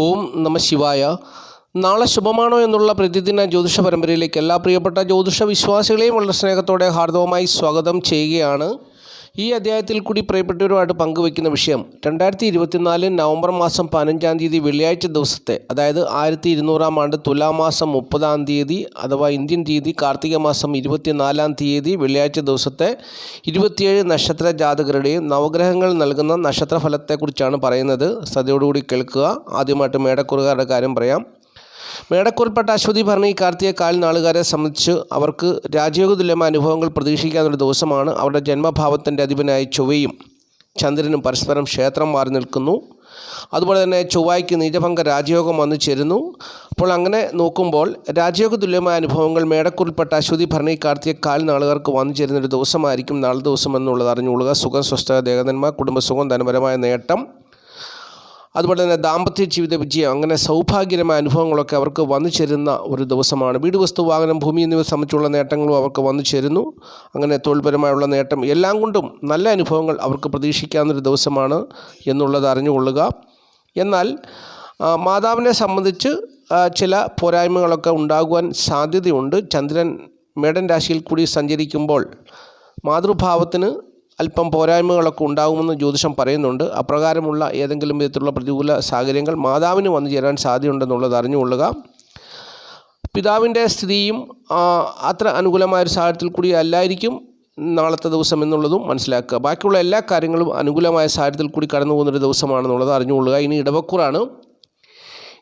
ഓം നമ ശിവായ. നാളെ ശുഭമാണോ എന്നുള്ള പ്രതിദിന ജ്യോതിഷ പരമ്പരയിലേക്ക് എല്ലാ പ്രിയപ്പെട്ട ജ്യോതിഷ വിശ്വാസികളെയും വളരെ സ്നേഹത്തോടെ ഹാർദവമായി സ്വാഗതം ചെയ്യുകയാണ്. ഈ അധ്യായത്തിൽ കൂടി പ്രിയപ്പെട്ടവരുമായിട്ട് പങ്കുവയ്ക്കുന്ന വിഷയം രണ്ടായിരത്തി ഇരുപത്തിനാല് നവംബർ മാസം പതിനഞ്ചാം തീയതി വെള്ളിയാഴ്ച ദിവസത്തെ അതായത് ആയിരത്തി ഇരുന്നൂറാം ആണ്ട് തുലാമാസം മുപ്പതാം തീയതി അഥവാ ഇന്ത്യൻ തീയതി കാർത്തിക മാസം ഇരുപത്തിനാലാം തീയതി വെള്ളിയാഴ്ച ദിവസത്തെ ഇരുപത്തിയേഴ് നക്ഷത്ര ജാതകരുടെയും നവഗ്രഹങ്ങൾ നൽകുന്ന നക്ഷത്രഫലത്തെക്കുറിച്ചാണ് പറയുന്നത്. ശ്രദ്ധയോടുകൂടി കേൾക്കുക. ആദ്യമായിട്ട് മേടക്കുറുകാരുടെ കാര്യം പറയാം. മേടക്കൂറിൽപ്പെട്ട അശ്വതി ഭരണി കാർത്തിക കാൽ നാളുകാരെ സംബന്ധിച്ച് അവർക്ക് രാജയോഗതുല്യമായ അനുഭവങ്ങൾ പ്രതീക്ഷിക്കാവുന്ന ദിവസമാണ്. അവരുടെ ജന്മഭാവത്തിന്റെ അധിപനായ ചൊവ്വയും ചന്ദ്രനും പരസ്പരം ക്ഷേത്രം മാറി നിൽക്കുന്നു. അതുപോലെ തന്നെ ചൊവ്വായ്ക്ക് നീചഭംഗ രാജയോഗം വന്നു ചേരുന്നു. അപ്പോൾ അങ്ങനെ നോക്കുമ്പോൾ രാജയോഗ തുല്യമായ അനുഭവങ്ങൾ മേടക്കുൽപ്പെട്ട അശ്വതി ഭരണി കാർത്തിക കാൽ നാളുകാർക്ക് വന്നു ചേരുന്ന ഒരു ദിവസമായിരിക്കും നാളെ ദിവസം എന്നുള്ളത് അറിഞ്ഞുകൊള്ളുക. സുഖം സ്വസ്ഥ ദേഹതന്മാർ കുടുംബസുഖം ധനപരമായ നേട്ടം. അതുപോലെ തന്നെ ദാമ്പത്യ ജീവിത വിജയം അങ്ങനെ സൗഭാഗ്യകരമായ അനുഭവങ്ങളൊക്കെ അവർക്ക് വന്നു ചേരുന്ന ഒരു ദിവസമാണ്. വീട് വസ്തു വാഹനം ഭൂമി എന്നിവ സംബന്ധിച്ചുള്ള നേട്ടങ്ങളും അവർക്ക് വന്നു ചേരുന്നു. അങ്ങനെ തൊഴിൽപരമായുള്ള നേട്ടം എല്ലാം കൊണ്ടും നല്ല അനുഭവങ്ങൾ അവർക്ക് പ്രതീക്ഷിക്കാവുന്നൊരു ദിവസമാണ് എന്നുള്ളത് അറിഞ്ഞുകൊള്ളുക. എന്നാൽ മാതാവിനെ സംബന്ധിച്ച് ചില പോരായ്മകളൊക്കെ ഉണ്ടാകുവാൻ സാധ്യതയുണ്ട്. ചന്ദ്രൻ മേടൻ രാശിയിൽ കൂടി സഞ്ചരിക്കുമ്പോൾ മാതൃഭാവത്തിന് അല്പം പോരായ്മകളൊക്കെ ഉണ്ടാകുമെന്ന് ജ്യോതിഷം പറയുന്നുണ്ട്. അപ്രകാരമുള്ള ഏതെങ്കിലും വിധത്തിലുള്ള പ്രതികൂല സാഹചര്യങ്ങൾ മാതാവിന് വന്നു ചേരാൻ സാധ്യതയുണ്ടെന്നുള്ളത് അറിഞ്ഞുകൊള്ളുക. പിതാവിന്റെ സ്ഥിതിയും അത്ര അനുകൂലമായ ഒരു സാഹചര്യത്തിൽ കൂടി അല്ലായിരിക്കും നാളത്തെ ദിവസം എന്നുള്ളതും മനസ്സിലാക്കുക. ബാക്കിയുള്ള എല്ലാ കാര്യങ്ങളും അനുകൂലമായ സാഹചര്യത്തിൽ കൂടി കടന്നു പോകുന്നൊരു ദിവസമാണെന്നുള്ളത് അറിഞ്ഞുകൊള്ളുക. ഇനി ഇടവക്കൂറാണ്.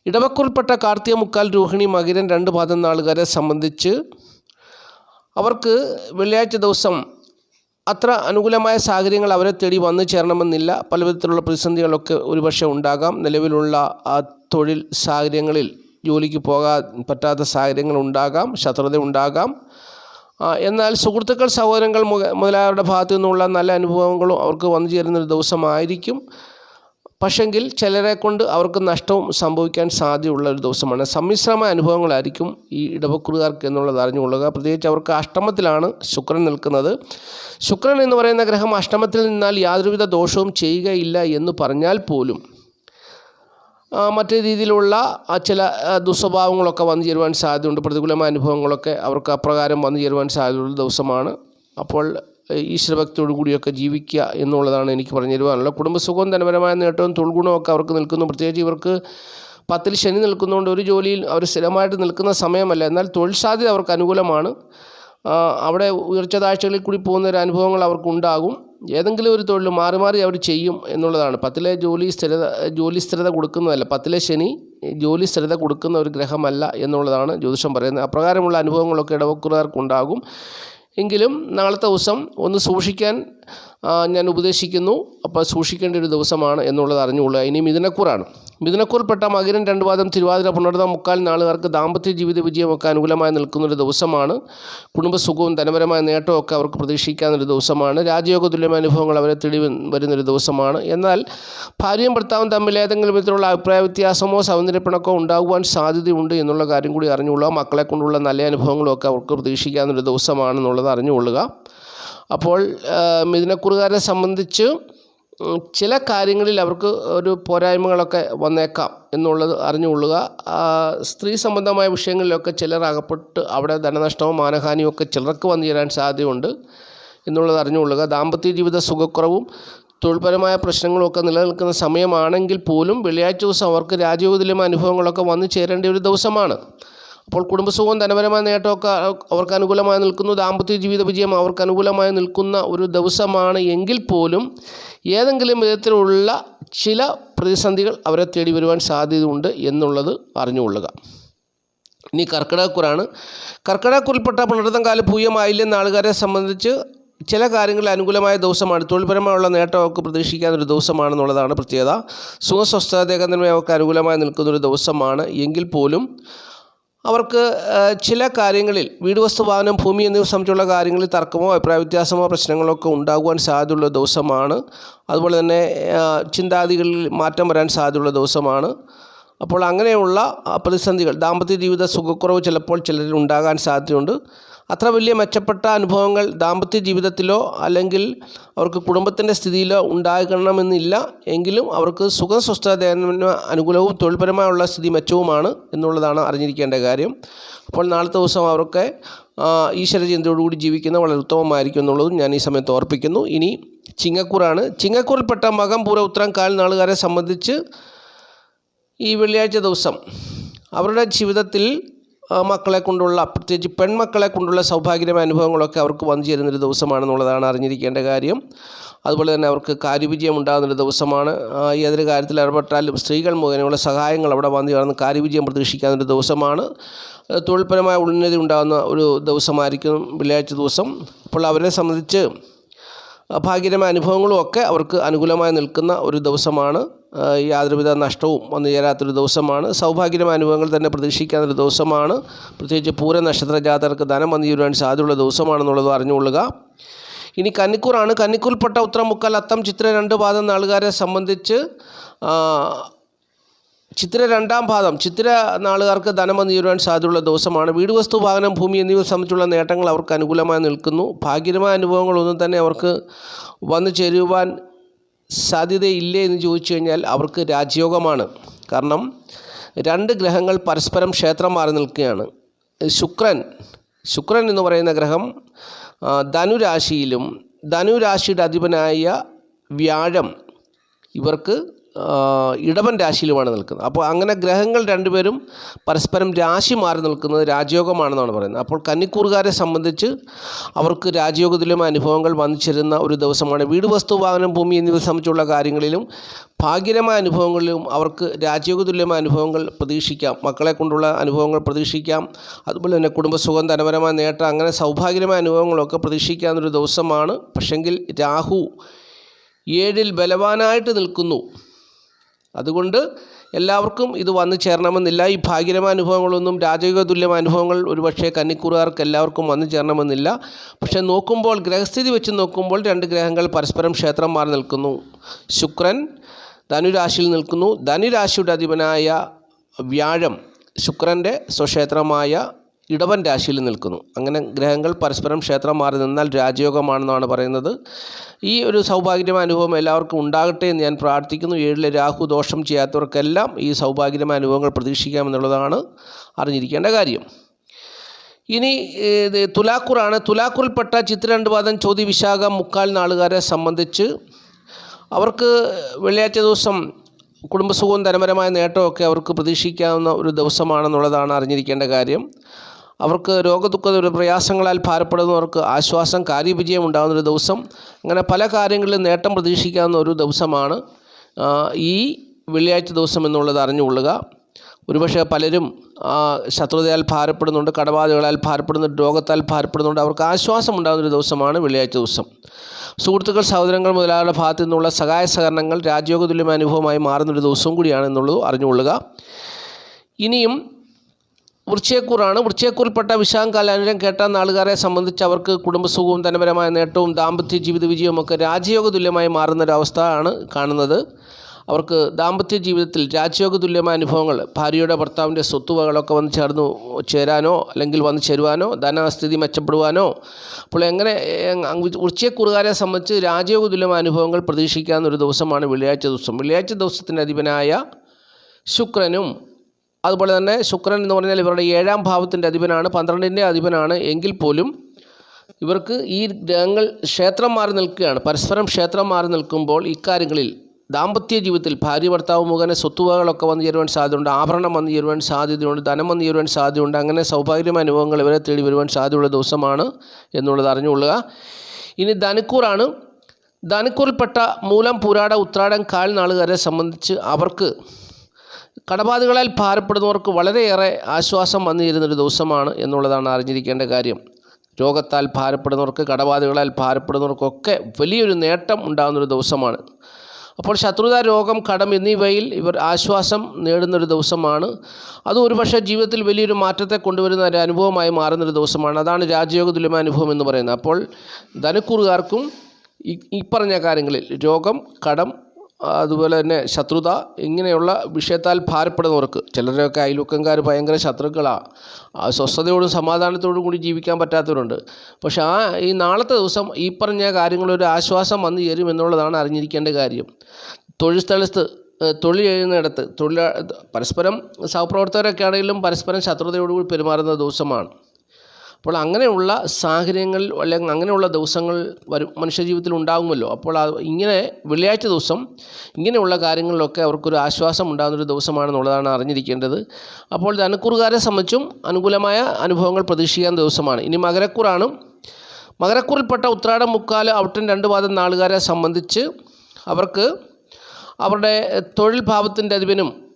ഇടവക്കൂറിൽപ്പെട്ട കാർത്തിക മുക്കാൽ രോഹിണി മകിരൻ രണ്ട് പാദം നാളുകാരെ സംബന്ധിച്ച് അവർക്ക് വെള്ളിയാഴ്ച ദിവസം അത്ര അനുകൂലമായ സാഹചര്യങ്ങൾ അവരെ തേടി വന്നു ചേരണമെന്നില്ല. പല വിധത്തിലുള്ള പ്രതിസന്ധികളൊക്കെ ഒരുപക്ഷെ ഉണ്ടാകാം. നിലവിലുള്ള ആ തൊഴിൽ സാഹചര്യങ്ങളിൽ ജോലിക്ക് പോകാൻ പറ്റാത്ത സാഹചര്യങ്ങൾ ഉണ്ടാകാം. ശത്രുത ഉണ്ടാകാം. എന്നാൽ സുഹൃത്തുക്കൾ സഹോദരങ്ങൾ മുതലായവരുടെ ഭാഗത്തു നിന്നുള്ള നല്ല അനുഭവങ്ങളും അവർക്ക് വന്നു ചേരുന്നൊരു ദിവസമായിരിക്കും. പക്ഷെങ്കിൽ ചിലരെ കൊണ്ട് അവർക്ക് നഷ്ടവും സംഭവിക്കാൻ സാധ്യതയുള്ള ഒരു ദിവസമാണ്. സമ്മിശ്രമ അനുഭവങ്ങളായിരിക്കും ഈ ഇടവക്കുറുകാർക്ക് എന്നുള്ളത് അറിഞ്ഞുകൊള്ളുക. പ്രത്യേകിച്ച് അവർക്ക് അഷ്ടമത്തിലാണ് ശുക്രൻ നിൽക്കുന്നത്. ശുക്രൻ എന്ന് പറയുന്ന ഗ്രഹം അഷ്ടമത്തിൽ നിന്നാൽ യാതൊരുവിധ ദോഷവും ചെയ്യുകയില്ല എന്ന് പറഞ്ഞാൽ പോലും മറ്റു രീതിയിലുള്ള ചില ദുസ്വഭാവങ്ങളൊക്കെ വന്നു ചേരുവാൻ സാധ്യതയുണ്ട്. പ്രതികൂലമായ അനുഭവങ്ങളൊക്കെ അവർക്ക് അപ്രകാരം വന്നു ചേരുവാൻ സാധ്യതയുള്ള ദിവസമാണ്. അപ്പോൾ ഈശ്വരഭക്തിയോടു കൂടിയൊക്കെ ജീവിക്കുക എന്നുള്ളതാണ് എനിക്ക് പറഞ്ഞു തരുവാനുള്ളത് കുടുംബസുഖവും ധനപരമായ നേട്ടവും തൊഴിൽഗുണമൊക്കെ അവർക്ക് നിൽക്കുന്നു. പ്രത്യേകിച്ച് ഇവർക്ക് പത്തിൽ ശനി നിൽക്കുന്നതുകൊണ്ട് ഒരു ജോലിയിൽ അവർ സ്ഥിരമായിട്ട് നിൽക്കുന്ന സമയമല്ല. എന്നാൽ തൊഴിൽ സാധ്യത അവർക്ക് അനുകൂലമാണ്. അവിടെ ഉയർച്ച താഴ്ചകളിൽ കൂടി പോകുന്ന ഒരു അനുഭവങ്ങൾ അവർക്കുണ്ടാകും. ഏതെങ്കിലും ഒരു തൊഴിൽ മാറി മാറി അവർ ചെയ്യും എന്നുള്ളതാണ്. പത്തിലെ ജോലി സ്ഥിരത ജോലി സ്ഥിരത കൊടുക്കുന്നതല്ല. പത്തിലെ ശനി ജോലി സ്ഥിരത കൊടുക്കുന്ന ഒരു ഗ്രഹമല്ല എന്നുള്ളതാണ് ജ്യോതിഷം പറയുന്നത്. അപ്രകാരമുള്ള അനുഭവങ്ങളൊക്കെ ഇടവക്കുകാർക്കുണ്ടാകും എങ്കിലും നാളത്തെ ദിവസം ഒന്ന് സൂക്ഷിക്കാൻ ഞാൻ ഉപദേശിക്കുന്നു. അപ്പോൾ സൂക്ഷിക്കേണ്ട ഒരു ദിവസമാണ് എന്നുള്ളത് അറിഞ്ഞുകൊള്ളുക. ഇനി മിഥുനക്കൂറാണ്. മിഥുനക്കൂറിൽപ്പെട്ട മകരൻ രണ്ട് വാദം തിരുവാതിര പുണർന്ന മുക്കാൽ നാളുകാർക്ക് ദാമ്പത്യ ജീവിത വിജയമൊക്കെ അനുകൂലമായി നിൽക്കുന്നൊരു ദിവസമാണ്. കുടുംബസുഖവും ധനപരമായ നേട്ടമൊക്കെ അവർക്ക് പ്രതീക്ഷിക്കാവുന്നൊരു ദിവസമാണ്. രാജയോഗ തുല്യമായ അനുഭവങ്ങൾ അവരെ തെളിവ് വരുന്നൊരു ദിവസമാണ്. എന്നാൽ ഭാര്യയും ഭർത്താവും തമ്മിൽ ഏതെങ്കിലും വിധത്തിലുള്ള അഭിപ്രായ വ്യത്യാസമോ സൗന്ദര്യപ്പിണക്കോ ഉണ്ടാകുവാൻ സാധ്യതയുണ്ട് എന്നുള്ള കാര്യം കൂടി അറിഞ്ഞുകൊള്ളുക. മക്കളെ കൊണ്ടുള്ള നല്ല അനുഭവങ്ങളൊക്കെ അവർക്ക് പ്രതീക്ഷിക്കാവുന്നൊരു ദിവസമാണെന്നുള്ളത് അറിഞ്ഞുകൊള്ളുക. അപ്പോൾ മിഥുന മിഥുനക്കുറുകാരെ സംബന്ധിച്ച് ചില കാര്യങ്ങളിൽ അവർക്ക് ഒരു പോരായ്മകളൊക്കെ വന്നേക്കാം എന്നുള്ളത് അറിഞ്ഞുകൊള്ളുക. സ്ത്രീ സംബന്ധമായ വിഷയങ്ങളിലൊക്കെ ചിലർ അകപ്പെട്ട് അവിടെ ധനനഷ്ടവും മാനഹാനിയും ഒക്കെ ചിലർക്ക് വന്നു ചേരാൻ സാധ്യതയുണ്ട് എന്നുള്ളത് അറിഞ്ഞുകൊള്ളുക. ദാമ്പത്യ ജീവിത സുഖക്കുറവും തൊഴിൽപരമായ പ്രശ്നങ്ങളൊക്കെ നിലനിൽക്കുന്ന സമയമാണെങ്കിൽ പോലും വെള്ളിയാഴ്ച ദിവസം അവർക്ക് രാജയോഗത്തിലുമായ അനുഭവങ്ങളൊക്കെ വന്നു ചേരേണ്ട ഒരു ദിവസമാണ്. അപ്പോൾ കുടുംബസുഖവും ധനപരമായ നേട്ടമൊക്കെ അവർക്ക് അനുകൂലമായി നിൽക്കുന്നു. ദാമ്പത്യ ജീവിത വിജയം അവർക്ക് അനുകൂലമായി നിൽക്കുന്ന ഒരു ദിവസമാണ് എങ്കിൽ പോലും ഏതെങ്കിലും വിധത്തിലുള്ള ചില പ്രതിസന്ധികൾ അവരെ തേടി വരുവാൻ സാധ്യതയുണ്ട് എന്നുള്ളത് അറിഞ്ഞുകൊള്ളുക. ഇനി കർക്കിടകക്കുറാണ്. കർക്കിടകക്കുറിൽപ്പെട്ട പുണർത്തം കാല പൂയമായില്ലെന്ന ആൾക്കാരെ സംബന്ധിച്ച് ചില കാര്യങ്ങളിൽ അനുകൂലമായ ദിവസമാണ്. തൊഴിൽപരമായുള്ള നേട്ടം അവർക്ക് പ്രതീക്ഷിക്കാവുന്നൊരു ദിവസമാണെന്നുള്ളതാണ് പ്രത്യേകത. സുഖസ്വസ്ഥതയൊക്കെ തന്നെ അവർക്ക് അനുകൂലമായി നിൽക്കുന്നൊരു ദിവസമാണ് എങ്കിൽ പോലും അവർക്ക് ചില കാര്യങ്ങളിൽ വീട് വസ്തു വാഹനം ഭൂമി എന്നിവ സംബന്ധിച്ചുള്ള കാര്യങ്ങളിൽ തർക്കമോ അഭിപ്രായ വ്യത്യാസമോ പ്രശ്നങ്ങളോ ഒക്കെ ഉണ്ടാകുവാൻ സാധ്യതയുള്ള ദിവസമാണ്. അതുപോലെ തന്നെ ചിന്താഗതികളിൽ മാറ്റം വരാൻ സാധ്യതയുള്ള ദിവസമാണ്. അപ്പോൾ അങ്ങനെയുള്ള പ്രതിസന്ധികൾ ദാമ്പത്യ ജീവിത സുഖക്കുറവ് ചിലപ്പോൾ ചിലരിൽ ഉണ്ടാകാൻ സാധ്യതയുണ്ട്. അത്ര വലിയ മെച്ചപ്പെട്ട അനുഭവങ്ങൾ ദാമ്പത്യ ജീവിതത്തിലോ അല്ലെങ്കിൽ അവർക്ക് കുടുംബത്തിന്റെ സ്ഥിതിയിലോ ഉണ്ടാകണമെന്നില്ല. എങ്കിലും അവർക്ക് സുഖസ്വസ്ഥതന് അനുകൂലവും തൊഴിൽപരമായുള്ള സ്ഥിതി മെച്ചവുമാണ് എന്നുള്ളതാണ് അറിഞ്ഞിരിക്കേണ്ട കാര്യം. അപ്പോൾ നാളത്തെ ദിവസം അവർക്ക് ഈശ്വരചിന്തയോടുകൂടി ജീവിക്കുന്ന വളരെ ഉത്തമമായിരിക്കും എന്നുള്ളതും ഞാൻ ഈ സമയത്ത് ഓർപ്പിക്കുന്നു. ഇനി ചിങ്ങക്കൂറാണ്. ചിങ്ങക്കൂറിൽപ്പെട്ട മകം പൂര ഉത്തരം കാൽ നാളുകാരെ സംബന്ധിച്ച് ഈ വെള്ളിയാഴ്ച ദിവസം അവരുടെ ജീവിതത്തിൽ മക്കളെ കൊണ്ടുള്ള പ്രത്യേകിച്ച് പെൺമക്കളെ കൊണ്ടുള്ള സൗഭാഗ്യമായ അനുഭവങ്ങളൊക്കെ അവർക്ക് വന്നു ചേരുന്നൊരു ദിവസമാണെന്നുള്ളതാണ് അറിഞ്ഞിരിക്കേണ്ട കാര്യം. അതുപോലെ തന്നെ അവർക്ക് കാര്യവിജയം ഉണ്ടാകുന്നൊരു ദിവസമാണ്. ഏതൊരു കാര്യത്തിൽ ഇടപെട്ടാലും സ്ത്രീകൾ മുഖേനയുള്ള സഹായങ്ങൾ അവിടെ വന്നു ചേർന്ന് കാര്യവിജയം പ്രതീക്ഷിക്കാവുന്നൊരു ദിവസമാണ്. തൊഴിൽപരമായ ഉന്നതി ഉണ്ടാകുന്ന ഒരു ദിവസമായിരിക്കും വെള്ളിയാഴ്ച ദിവസം. അപ്പോൾ അവരെ സംബന്ധിച്ച് ഭാഗ്യകരമായ അനുഭവങ്ങളും ഒക്കെ അവർക്ക് അനുകൂലമായി നിൽക്കുന്ന ഒരു ദിവസമാണ്. യാതൊരുവിധ നഷ്ടവും വന്നു ചേരാത്തൊരു ദിവസമാണ്. സൗഭാഗ്യമായ അനുഭവങ്ങൾ തന്നെ പ്രതീക്ഷിക്കാത്തൊരു ദിവസമാണ്. പ്രത്യേകിച്ച് പൂര നക്ഷത്ര ജാതകർക്ക് ധനം വന്നു ചേരുവാൻ സാധ്യതയുള്ള ദിവസമാണെന്നുള്ളത് അറിഞ്ഞുകൊള്ളുക. ഇനി കന്നിക്കൂറാണ്. കന്നിക്കൂൽപ്പെട്ട ഉത്തരം അത്തം ചിത്ര രണ്ട് പാദം നാളുകാരെ സംബന്ധിച്ച് ചിത്ര രണ്ടാം പാദം. ചിത്ര നാളുകാർക്ക് ധനം ചേരുവാൻ സാധ്യതയുള്ള ദിവസമാണ്. വീട് വസ്തു വാഹനം ഭൂമി എന്നിവ സംബന്ധിച്ചുള്ള നേട്ടങ്ങൾ അവർക്ക് അനുകൂലമായി നിൽക്കുന്നു. ഭാഗ്യമായ അനുഭവങ്ങളൊന്നും തന്നെ അവർക്ക് വന്നു ചേരുവാൻ സാധ്യതയില്ലേ എന്ന് ചോദിച്ചു കഴിഞ്ഞാൽ അവർക്ക് രാജയോഗമാണ്. കാരണം രണ്ട് ഗ്രഹങ്ങൾ പരസ്പരം ക്ഷേത്രം മാറി നിൽക്കുകയാണ്. ശുക്രൻ ശുക്രൻ എന്ന് പറയുന്ന ഗ്രഹം ധനുരാശിയിലും ധനുരാശിയുടെ അധിപനായ വ്യാഴം ഇവർക്ക് ഇടവൻ രാശിയിലുമാണ് നിൽക്കുന്നത്. അപ്പോൾ അങ്ങനെ ഗ്രഹങ്ങൾ രണ്ടുപേരും പരസ്പരം രാശി മാറി നിൽക്കുന്നത് രാജയോഗമാണെന്നാണ് പറയുന്നത്. അപ്പോൾ കന്നിക്കൂറുകാരെ സംബന്ധിച്ച് അവർക്ക് രാജയോഗത്തിലും അനുഭവങ്ങൾ വന്നിച്ചിരുന്ന ഒരു ദിവസമാണ്. വീട് വസ്തു വാഹനം ഭൂമി എന്നിവ സംബന്ധിച്ചുള്ള കാര്യങ്ങളിലും ഭാഗ്യകരമായ അനുഭവങ്ങളിലും അവർക്ക് രാജയോഗതുല്യമായ അനുഭവങ്ങൾ പ്രതീക്ഷിക്കാം. മക്കളെ കൊണ്ടുള്ള അനുഭവങ്ങൾ പ്രതീക്ഷിക്കാം. അതുപോലെ തന്നെ കുടുംബസുഖം ധനപരമായ നേട്ടം അങ്ങനെ സൗഭാഗ്യമായ അനുഭവങ്ങളൊക്കെ പ്രതീക്ഷിക്കാവുന്നൊരു ദിവസമാണ്. പക്ഷെങ്കിൽ രാഹു ഏഴിൽ ബലവാനായിട്ട് നിൽക്കുന്നു. അതുകൊണ്ട് എല്ലാവർക്കും ഇത് വന്നു ചേരണമെന്നില്ല. ഈ ഭാഗ്യരമായ അനുഭവങ്ങളൊന്നും രാജയോഗ തുല്യമായ അനുഭവങ്ങൾ ഒരുപക്ഷെ കന്നിക്കൂറുകാർക്ക് എല്ലാവർക്കും വന്നു ചേരണമെന്നില്ല. പക്ഷേ നോക്കുമ്പോൾ ഗ്രഹസ്ഥിതി വെച്ച് നോക്കുമ്പോൾ രണ്ട് ഗ്രഹങ്ങൾ പരസ്പരം ക്ഷേത്രം മാറി നിൽക്കുന്നു. ശുക്രൻ ധനുരാശിയിൽ നിൽക്കുന്നു. ധനുരാശിയുടെ അധിപനായ വ്യാഴം ശുക്രന്റെ സ്വക്ഷേത്രമായ ഇടവൻ രാശിയിൽ നിൽക്കുന്നു. അങ്ങനെ ഗ്രഹങ്ങൾ പരസ്പരം ക്ഷേത്രം മാറി നിന്നാൽ രാജയോഗമാണെന്നാണ് പറയുന്നത്. ഈ ഒരു സൗഭാഗ്യമായ അനുഭവം എല്ലാവർക്കും ഉണ്ടാകട്ടെ എന്ന് ഞാൻ പ്രാർത്ഥിക്കുന്നു. ഏഴിലെ രാഹു ദോഷം ചെയ്യാത്തവർക്കെല്ലാം ഈ സൗഭാഗ്യമായ അനുഭവങ്ങൾ പ്രതീക്ഷിക്കാമെന്നുള്ളതാണ് അറിഞ്ഞിരിക്കേണ്ട കാര്യം. ഇനി തുലാക്കൂറാണ്. തുലാക്കൂറിൽപ്പെട്ട ചിത്ര രണ്ട് പാദം ചോതി വിശാഖ മുക്കാൽ നാളുകാരെ സംബന്ധിച്ച് അവർക്ക് വെള്ളിയാഴ്ച ദിവസം കുടുംബസുഖവും ധനപരമായ നേട്ടമൊക്കെ അവർക്ക് പ്രതീക്ഷിക്കാവുന്ന ഒരു ദിവസമാണെന്നുള്ളതാണ് അറിഞ്ഞിരിക്കേണ്ട കാര്യം. അവർക്ക് രോഗദുഃഖ പ്രയാസങ്ങളാൽ ഭാരപ്പെടുന്നവർക്ക് ആശ്വാസം കാര്യവിജയം ഉണ്ടാകുന്ന ഒരു ദിവസം. അങ്ങനെ പല കാര്യങ്ങളിലും നേട്ടം പ്രതീക്ഷിക്കാവുന്ന ഒരു ദിവസമാണ് ഈ വെള്ളിയാഴ്ച ദിവസം എന്നുള്ളത് അറിഞ്ഞുകൊള്ളുക. ഒരുപക്ഷെ പലരും ശത്രുതയാൽ ഭാരപ്പെടുന്നുണ്ട് കടബാധകളാൽ ഭാരപ്പെടുന്നുണ്ട് രോഗത്താൽ ഭാരപ്പെടുന്നുണ്ട്. അവർക്ക് ആശ്വാസം ഉണ്ടാകുന്ന ഒരു ദിവസമാണ് വെള്ളിയാഴ്ച ദിവസം. സുഹൃത്തുക്കൾ സഹോദരങ്ങൾ മുതലാളിയുടെ ഭാഗത്തു നിന്നുള്ള സഹായ സഹകരണങ്ങൾ രാജ്യോഗതുല്യമായ അനുഭവമായി മാറുന്നൊരു ദിവസവും കൂടിയാണ് എന്നുള്ളത് അറിഞ്ഞുകൊള്ളുക. ഇനിയും വൃശ്ചയക്കൂറാണ് വൃശ്ചയക്കൂറിൽപ്പെട്ട വിശാഖാലാനുരം കേട്ട നാളുകാരെ സംബന്ധിച്ച് അവർക്ക് കുടുംബസുഖവും ധനപരമായ നേട്ടവും ദാമ്പത്യ ജീവിത വിജയവും ഒക്കെ രാജയോഗ തുല്യമായി മാറുന്നൊരവസ്ഥ ആണ് കാണുന്നത്. അവർക്ക് ദാമ്പത്യ ജീവിതത്തിൽ രാജയോഗ തുല്യമായ അനുഭവങ്ങൾ ഭാര്യയുടെ ഭർത്താവിന്റെ സ്വത്തുവകളൊക്കെ വന്ന് ചേർന്ന് ചേരാനോ അല്ലെങ്കിൽ വന്ന് ചേരുവാനോ ധനസ്ഥിതി മെച്ചപ്പെടുവാനോ അപ്പോൾ എങ്ങനെ ഉച്ചയക്കുറുകാരെ സംബന്ധിച്ച് രാജയോഗ തുല്യമായ അനുഭവങ്ങൾ പ്രതീക്ഷിക്കാവുന്ന ഒരു ദിവസമാണ് വെള്ളിയാഴ്ച ദിവസം. വെള്ളിയാഴ്ച ദിവസത്തിന്റെ അധിപനായ ശുക്രനും അതുപോലെ തന്നെ ശുക്രൻ എന്ന് പറഞ്ഞാൽ ഇവരുടെ ഏഴാം ഭാവത്തിന്റെ അധിപനാണ് പന്ത്രണ്ടിന്റെ അധിപനാണ് എങ്കിൽ പോലും ഇവർക്ക് ഈ ഗ്രഹങ്ങൾ ക്ഷേത്രം മാറി നിൽക്കുകയാണ്. പരസ്പരം ക്ഷേത്രം മാറി നിൽക്കുമ്പോൾ ഇക്കാര്യങ്ങളിൽ ദാമ്പത്യ ജീവിതത്തിൽ ഭാര്യ ഭർത്താവ് മുഖേന സ്വത്തുവകകളൊക്കെ വന്നു ചേരുവാൻ സാധ്യതയുണ്ട് ആഭരണം വന്നു ചേരുവാൻ സാധ്യതയുണ്ട് ധനം വന്നു ചേരുവാൻ സാധ്യതയുണ്ട് അങ്ങനെ സൗഭാഗ്യമായ അനുഭവങ്ങൾ ഇവരെ തേടി വരുവാൻ സാധ്യതയുള്ള ദിവസമാണ് എന്നുള്ളത് അറിഞ്ഞുകൊള്ളുക. ഇനി ധനുക്കൂറാണ്. ധനുക്കൂറിൽപ്പെട്ട മൂലം പുരാട ഉത്രാടം കാൽ നാളുകാരെ സംബന്ധിച്ച് അവർക്ക് കടബാധകളാൽ ഭാരപ്പെടുന്നവർക്ക് വളരെയേറെ ആശ്വാസം വന്നിരുന്നൊരു ദിവസമാണ് എന്നുള്ളതാണ് അറിഞ്ഞിരിക്കേണ്ട കാര്യം. രോഗത്താൽ ഭാരപ്പെടുന്നവർക്ക് കടബാധകളാൽ ഭാരപ്പെടുന്നവർക്കൊക്കെ വലിയൊരു നേട്ടം ഉണ്ടാകുന്നൊരു ദിവസമാണ്. അപ്പോൾ ശത്രുത രോഗം കടം എന്നിവയിൽ ഇവർ ആശ്വാസം നേടുന്നൊരു ദിവസമാണ്. അത് ഒരുപക്ഷെ ജീവിതത്തിൽ വലിയൊരു മാറ്റത്തെ കൊണ്ടുവരുന്ന ഒരു അനുഭവമായി മാറുന്നൊരു ദിവസമാണ്. അതാണ് രാജയോഗ അനുഭവം എന്ന് പറയുന്നത്. അപ്പോൾ ധനക്കൂറുകാർക്കും ഈ പറഞ്ഞ കാര്യങ്ങളിൽ രോഗം കടം അതുപോലെ തന്നെ ശത്രുത ഇങ്ങനെയുള്ള വിഷയത്താൽ ഭാരപ്പെടുന്നവർക്ക് ചിലരൊക്കെ അയൽവക്കംകാർ ഭയങ്കര ശത്രുക്കളാണ് സ്വസ്ഥതയോടും സമാധാനത്തോടും കൂടി ജീവിക്കാൻ പറ്റാത്തവരുണ്ട്. പക്ഷേ ആ ഈ നാളത്തെ ദിവസം ഈ പറഞ്ഞ കാര്യങ്ങളൊരു ആശ്വാസം വന്നു ചേരും എന്നുള്ളതാണ് അറിഞ്ഞിരിക്കേണ്ട കാര്യം. തൊഴിൽ സ്ഥലത്ത് തൊഴിൽ ചെയ്യുന്നിടത്ത് തൊഴിലാ പരസ്പരം സഹപ്രവർത്തകരൊക്കെ ആണെങ്കിലും പരസ്പരം ശത്രുതയോടുകൂടി പെരുമാറുന്ന ദിവസമാണ്. അപ്പോൾ അങ്ങനെയുള്ള സാഹചര്യങ്ങൾ അല്ലെങ്കിൽ അങ്ങനെയുള്ള ദിവസങ്ങൾ വരും മനുഷ്യജീവിതത്തിൽ ഉണ്ടാകുമല്ലോ അപ്പോൾ ഇങ്ങനെ വെള്ളിയാഴ്ച ദിവസം ഇങ്ങനെയുള്ള കാര്യങ്ങളിലൊക്കെ അവർക്കൊരു ആശ്വാസം ഉണ്ടാകുന്നൊരു ദിവസമാണെന്നുള്ളതാണ് അറിഞ്ഞിരിക്കേണ്ടത്. അപ്പോൾ ധനക്കുറുകാരെ സംബന്ധിച്ചും അനുകൂലമായ അനുഭവങ്ങൾ പ്രതീക്ഷിക്കാൻ ദിവസമാണ്. ഇനി മകരക്കൂറാണ്. മകരക്കൂറിൽപ്പെട്ട ഉത്രാടം മുക്കാൽ ഔട്ടൻ രണ്ട് വാദം നാളുകാരെ സംബന്ധിച്ച് അവർക്ക് അവരുടെ തൊഴിൽ ഭാവത്തിന്റെ അധിപനും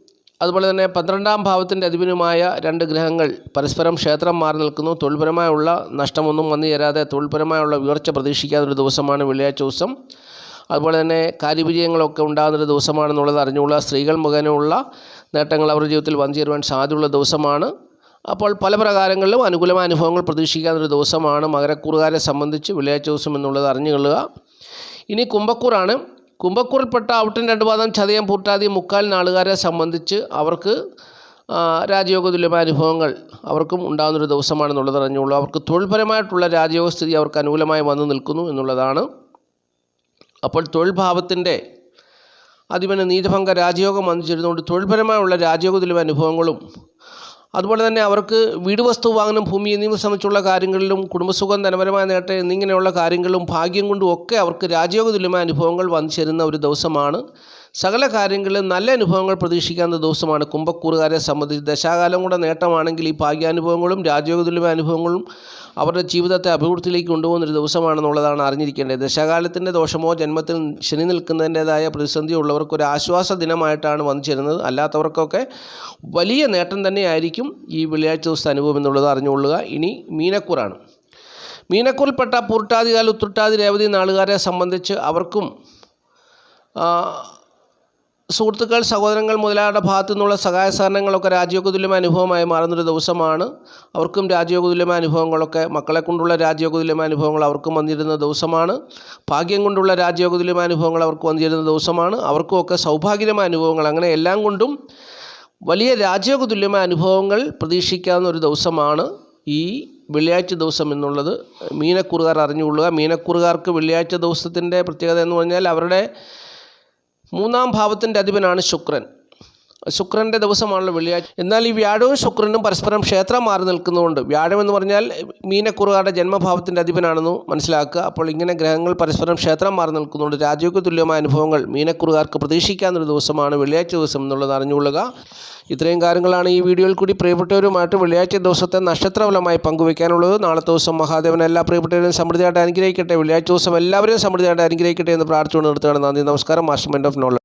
അതുപോലെ തന്നെ പന്ത്രണ്ടാം ഭാവത്തിന്റെ അധിപനുമായ രണ്ട് ഗ്രഹങ്ങൾ പരസ്പരം ക്ഷേത്രം മാറി നിൽക്കുന്നു. തൊഴിൽപരമായുള്ള നഷ്ടമൊന്നും വന്നു ചേരാതെ തൊഴിൽപരമായുള്ള ഉയർച്ച പ്രതീക്ഷിക്കാവുന്നൊരു ദിവസമാണ് വെള്ളിയാഴ്ച ദിവസം. അതുപോലെ തന്നെ കാര്യവിജയങ്ങളൊക്കെ ഉണ്ടാകുന്നൊരു ദിവസമാണെന്നുള്ളത് അറിഞ്ഞുള്ള സ്ത്രീകൾ മുഖേനയുള്ള നേട്ടങ്ങൾ അവരുടെ ജീവിതത്തിൽ വന്നു ചേരുവാൻ സാധ്യതയുള്ള ദിവസമാണ്. അപ്പോൾ പല പ്രകാരങ്ങളിലും അനുകൂലമായ അനുഭവങ്ങൾ പ്രതീക്ഷിക്കാവുന്നൊരു ദിവസമാണ് മകരക്കൂറുകാരെ സംബന്ധിച്ച് വെള്ളിയാഴ്ച ദിവസം എന്നുള്ളത് അറിഞ്ഞുകൊള്ളുക. ഇനി കുംഭക്കൂറാണ്. കുംഭക്കൂറിൽപ്പെട്ട ഔട്ടിൻ രണ്ട് പാദം ചതയം പൂട്ടാതി മുക്കാൽ നാളുകാരെ സംബന്ധിച്ച് അവർക്ക് രാജയോഗ തുല്യമായ അനുഭവങ്ങൾ അവർക്കും ഉണ്ടാകുന്നൊരു ദിവസമാണെന്നുള്ളത് അറിഞ്ഞുള്ളൂ. അവർക്ക് തൊഴിൽപരമായിട്ടുള്ള രാജയോഗ സ്ഥിതി അവർക്ക് അനുകൂലമായി വന്നു നിൽക്കുന്നു എന്നുള്ളതാണ്. അപ്പോൾ തൊഴിൽ ഭാവത്തിന്റെ അതിപന് നീതഭംഗ രാജയോഗം വന്നിച്ചിരുന്നുകൊണ്ട് തൊഴിൽപരമായുള്ള രാജയോഗ തുല്യമായ അനുഭവങ്ങളും അതുപോലെ തന്നെ അവർക്ക് വീട് വസ്തു വാങ്ങണം ഭൂമി എന്നിവ സംബന്ധിച്ചുള്ള കാര്യങ്ങളിലും കുടുംബസുഖം ധനപരമായ നേട്ടം എന്നിങ്ങനെയുള്ള കാര്യങ്ങളിലും ഭാഗ്യം കൊണ്ടും ഒക്കെ അവർക്ക് രാജയോഗ തുല്യമായ അനുഭവങ്ങൾ വന്നു ചേരുന്ന ഒരു ദിവസമാണ് സകല കാര്യങ്ങളിലും നല്ല അനുഭവങ്ങൾ പ്രതീക്ഷിക്കാവുന്ന ദിവസമാണ്. കുംഭക്കൂറുകാരെ സംബന്ധിച്ച് ദശാകാലം കൂടെ നേട്ടമാണെങ്കിൽ ഈ ഭാഗ്യാനുഭവങ്ങളും രാജയോഗതുല്യ അനുഭവങ്ങളും അവരുടെ ജീവിതത്തെ അഭിവൃദ്ധിയിലേക്ക് കൊണ്ടുപോകുന്നൊരു ദിവസമാണെന്നുള്ളതാണ് അറിഞ്ഞിരിക്കേണ്ടത്. ദശാകാലത്തിന്റെ ദോഷമോ ജന്മത്തിൽ ശനി നിൽക്കുന്നതിന്റേതായ പ്രതിസന്ധിയോ ഒരു ആശ്വാസ ദിനമായിട്ടാണ് വന്നു ചേരുന്നത് അല്ലാത്തവർക്കൊക്കെ വലിയ നേട്ടം തന്നെയായിരിക്കും ഈ വെള്ളിയാഴ്ച ദിവസത്തെ അനുഭവം എന്നുള്ളത് അറിഞ്ഞുകൊള്ളുക. ഇനി മീനക്കൂറാണ്. മീനക്കൂറിൽപ്പെട്ട പൂർട്ടാതികാൽ ഉത്രട്ടാതി രേവതി നാളുകാരെ സംബന്ധിച്ച് അവർക്കും സുഹൃത്തുക്കൾ സഹോദരങ്ങൾ മുതലാളുടെ ഭാഗത്തു നിന്നുള്ള സഹായ സഹകരണങ്ങളൊക്കെ രാജ്യോഗ തുല്യമായ അനുഭവമായി മാറുന്നൊരു ദിവസമാണ്. അവർക്കും രാജ്യോഗ തുല്യമായ അനുഭവങ്ങളൊക്കെ മക്കളെ കൊണ്ടുള്ള രാജ്യോഗ തുല്യമായ അനുഭവങ്ങൾ അവർക്കും വന്നിരുന്ന ദിവസമാണ്. ഭാഗ്യം കൊണ്ടുള്ള രാജ്യോഗ തുല്യമായ അനുഭവങ്ങൾ അവർക്ക് വന്നിരുന്ന ദിവസമാണ്. അവർക്കും ഒക്കെ സൗഭാഗ്യമായ അനുഭവങ്ങൾ. അങ്ങനെ എല്ലാം കൊണ്ടും വലിയ രാജ്യോഗ തുല്യമായ അനുഭവങ്ങൾ പ്രതീക്ഷിക്കാവുന്ന ഒരു ദിവസമാണ് ഈ വെള്ളിയാഴ്ച ദിവസം എന്നുള്ളത്. മീനക്കുറുകാർ അറിഞ്ഞുകൊള്ളുക. മീനക്കുറുകാർക്ക് വെള്ളിയാഴ്ച ദിവസത്തിന്റെ പ്രത്യേകത എന്ന് പറഞ്ഞാൽ അവരുടെ മൂന്നാം ഭാവത്തിന്റെ അധിപനാണ് ശുക്രൻ. ശുക്രന്റെ ദിവസമാണല്ലോ വെള്ളിയാഴ്ച. എന്നാൽ ഈ വ്യാഴവും ശുക്രനും പരസ്പരം ക്ഷേത്രം മാറി നിൽക്കുന്നതുകൊണ്ട് വ്യാഴം എന്ന് പറഞ്ഞാൽ മീനക്കുറുകാരുടെ ജന്മഭാവത്തിന്റെ അധിപനാണെന്ന് മനസ്സിലാക്കുക. അപ്പോൾ ഇങ്ങനെ ഗ്രഹങ്ങൾ പരസ്പരം ക്ഷേത്രം മാറി നിൽക്കുന്നതുകൊണ്ട് രാജ്യക്ക് തുല്യമായ അനുഭവങ്ങൾ മീനക്കുറുകാർക്ക് പ്രതീക്ഷിക്കാവുന്നൊരു ദിവസമാണ് വെള്ളിയാഴ്ച ദിവസം എന്നുള്ളത് അറിഞ്ഞുകൊള്ളുക. ഇത്രയും കാര്യങ്ങളാണ് ഈ വീഡിയോയിൽ കൂടി പ്രിയപ്പെട്ടവരുമായിട്ട് വെള്ളിയാഴ്ച ദിവസത്തെ നക്ഷത്രഫലമായി പങ്കുവയ്ക്കാനുള്ളത് നാളത്തെ ദിവസം മഹാദേവൻ എല്ലാ പ്രിയപ്പെട്ടവരെയും സമൃദ്ധിയായിട്ട് അനുഗ്രഹിക്കട്ടെ. വെള്ളിയാഴ്ച ദിവസം എല്ലാവരെയും സമൃദ്ധിയായിട്ട് അനുഗ്രഹിക്കട്ടെ എന്ന് പ്രാർത്ഥിച്ചുകൊണ്ട് നിർത്തുകയാണ്. നന്ദി നമസ്കാരം. Master of knowledge